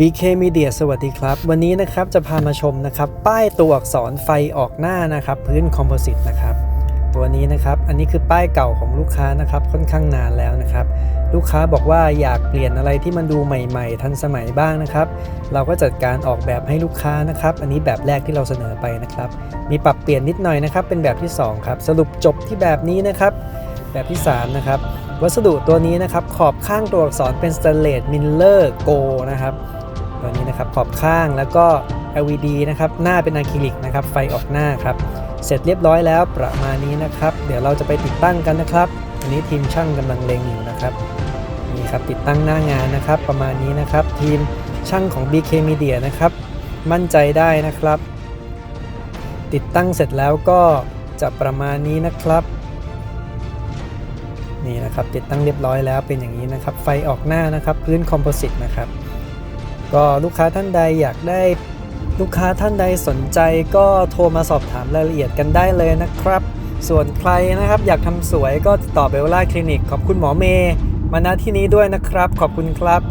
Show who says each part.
Speaker 1: BK Media สวัสดีครับ วันนี้นะครับจะพามาชมนะครับ ป้ายตัวอักษรไฟออกหน้านะครับ พื้นคอมโพสิตนะครับ ตัวนี้นะครับอันนี้คือป้ายเก่าของลูกค้านะครับ ค่อนข้างนานแล้วนะครับ ลูกค้าบอกว่าอยากเปลี่ยนอะไรที่มันดูใหม่ ๆ ทันสมัยบ้างนะครับ เราก็จัดการออกแบบให้ลูกค้านะครับ อันนี้แบบแรกที่เราเสนอไปนะครับ มีปรับเปลี่ยนนิดหน่อยนะครับ เป็นแบบที่สองครับ สรุปจบที่แบบนี้นะครับ แบบที่สามนะครับ วัสดุตัวนี้นะครับขอบข้างตัวอักษรเป็นสเตนเลสมิลเลอร์โกนะครับ ตัวนี้นะครับขอบข้างแล้วก็ LED นะครับหน้าเป็นอะคริลิกนะครับไฟออกหน้าครับเสร็จเรียบร้อยแล้วประมาณนี้นะครับ เดี๋ยวเราจะไปติดตั้งกันนะครับอันนี้ทีมช่างกำลังเลงอยู่นะครับนี่ครับติดตั้งหน้างานนะครับ ประมาณนี้นะครับ ทีมช่างของ BK Media นะครับ มั่นใจได้นะครับ ติดตั้งเสร็จแล้วก็จะประมาณนี้นะครับนี่นะครับติดตั้งเรียบร้อยแล้วเป็นอย่างนี้นะครับ ไฟออกหน้านะครับ พื้นคอมโพสิตนะครับ ก็ลูกค้าท่านใดอยากได้ลูกค้าท่านใดสนใจก็โทรมาสอบถามรายละเอียดกันได้เลยนะครับ ส่วนใครนะครับอยากทำสวยก็ติดต่อเบลล่าคลินิก ขอบคุณหมอเมย์มาณที่นี้ด้วยนะครับ ขอบคุณครับ